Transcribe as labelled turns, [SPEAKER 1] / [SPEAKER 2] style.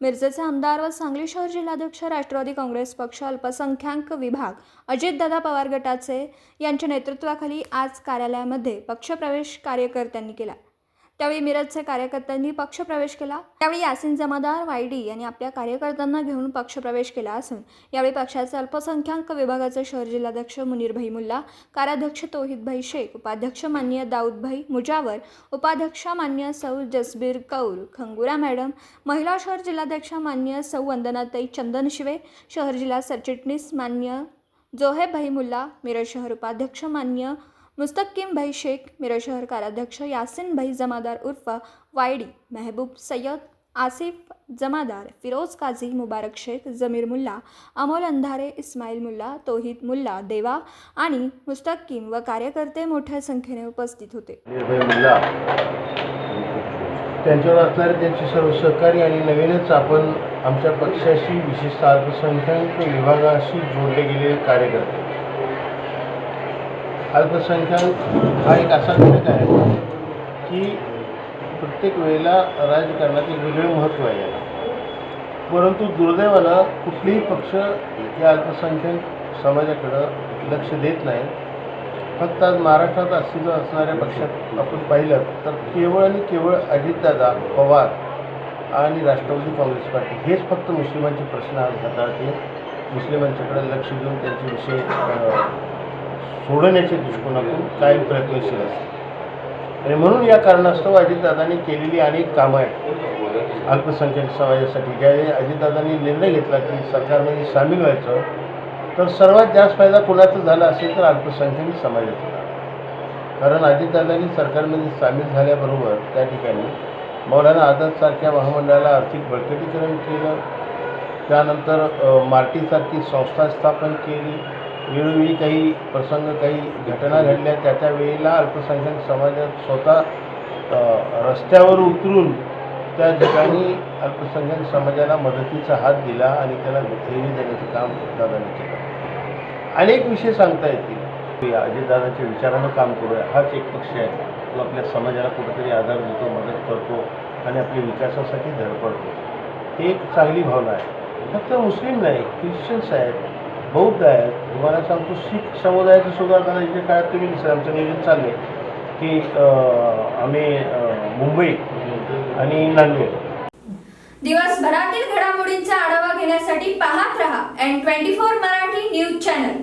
[SPEAKER 1] मिरजेचे आमदार व सांगली शहर जिल्हाध्यक्ष राष्ट्रवादी काँग्रेस पक्ष अल्पसंख्याक विभाग अजितदादा पवार गटाचे यांच्या नेतृत्वाखाली आज कार्यालयामध्ये पक्षप्रवेश कार्यकर्त्यांनी केला. त्यावेळी मिरजचे कार्यकर्त्यांनी पक्षप्रवेश केला. त्यावेळी यासिन जमादार वायडी यांनी आपल्या कार्यकर्त्यांना घेऊन पक्षप्रवेश केला असून यावेळी पक्षाचे अल्पसंख्याक विभागाचे शहर जिल्हाध्यक्ष मुनीरभाई मुल्ला कार्याध्यक्ष तोहिदभाई शेख उपाध्यक्ष मान्य दाऊदभाई मुजावर उपाध्यक्ष मान्य सौ जसबीर कौर खंगुरा मॅडम महिला शहर जिल्हाध्यक्ष मान्य सौ वंदनाताई चंदन शिवे शहर जिल्हा सरचिटणीस मान्य जोहेबभाई मुल्ला मिरज शहर उपाध्यक्ष मान्य मुस्तकीम भाई शेख मिरज शहर कार्याध्यक्ष यासिन भाई जमादार उर्फ वायडी मेहबूब सय्यद आसिफ जमादार फिरोज काझी मुबारक शेख जमीर मुल्ला अमोल अंधारे इस्माईल मुल्ला तोहिद मुल्ला देवा आणि मुस्तकीम व कार्यकर्ते मोठ्या संख्येने उपस्थित होते.
[SPEAKER 2] मुल्ला. त्यांच्यावर असणारे त्यांचे सर्व सहकारी आणि नवीनच आपण आमच्या पक्षाशी विशेषतः अल्पसंख्याक विभागाशी जोडले गेलेले कार्यकर्ते. अल्पसंख्याक हा एक असा घटक आहे की प्रत्येक वेळेला राजकारणात एक वेगळं महत्त्व आहे याला. परंतु दुर्दैवानं कुठलेही पक्ष या अल्पसंख्याक समाजाकडं लक्ष देत नाही. फक्त आज महाराष्ट्रात अस्तित्व असणाऱ्या पक्षात आपण पाहिलं तर केवळ आणि केवळ अजितदादा पवार आणि राष्ट्रवादी काँग्रेस पार्टी हेच फक्त मुस्लिमांचे प्रश्न आज हाताळते मुस्लिमांच्याकडे लक्ष देऊन त्यांचे विषय सोडवण्याच्या दृष्टिकोनातून कायम प्रयत्नशील असते आणि म्हणून या कारणास्तव अजितदादांनी केलेली अनेक कामं आहेत. अल्पसंख्याक समाजासाठी. ज्यावेळी अजितदादांनी निर्णय घेतला की सरकारमध्ये सामील व्हायचं तर सर्वात जास्त फायदा कोणाचा झाला असेल तर अल्पसंख्याक समाजाचा झाला. कारण अजितदादांनी सरकारमध्ये सामील झाल्याबरोबर त्या ठिकाणी मौलाना आझादसारख्या महामंडळाला आर्थिक बळकटीकरण केलं. त्यानंतर मार्टीसारखी संस्था स्थापन केली. वेळोवेळी काही प्रसंग काही घटना घडल्या त्या त्या वेळेला अल्पसंख्याक समाजात स्वतः रस्त्यावर उतरून त्या ठिकाणी अल्पसंख्याक समाजाला मदतीचा हात दिला आणि त्याला धैर्य देण्याचं काम दादांनी केलं. अनेक विषय सांगता येतील. अजितदादाच्या विचारानं काम करूया. हाच एक पक्ष आहे. तो आपल्या समाजाला कुठेतरी आधार देतो मदत करतो आणि आपल्या विकासासाठी धडपडतो. ही एक चांगली भावना आहे. फक्त मुस्लिम नाही ख्रिश्चन्स आहेत बौद्ध आहेत तुम्हाला सांगतो शीख समुदायाचं सुद्धा आता काळात तुम्ही दिसेल आमचं नियोजन चाललं आहे की आम्ही मुंबई आणि नांदेड.
[SPEAKER 1] दिवसभरातील घडामोडींचा आढावा घेण्यासाठी पाहत रहा N twenty four Marathi news channel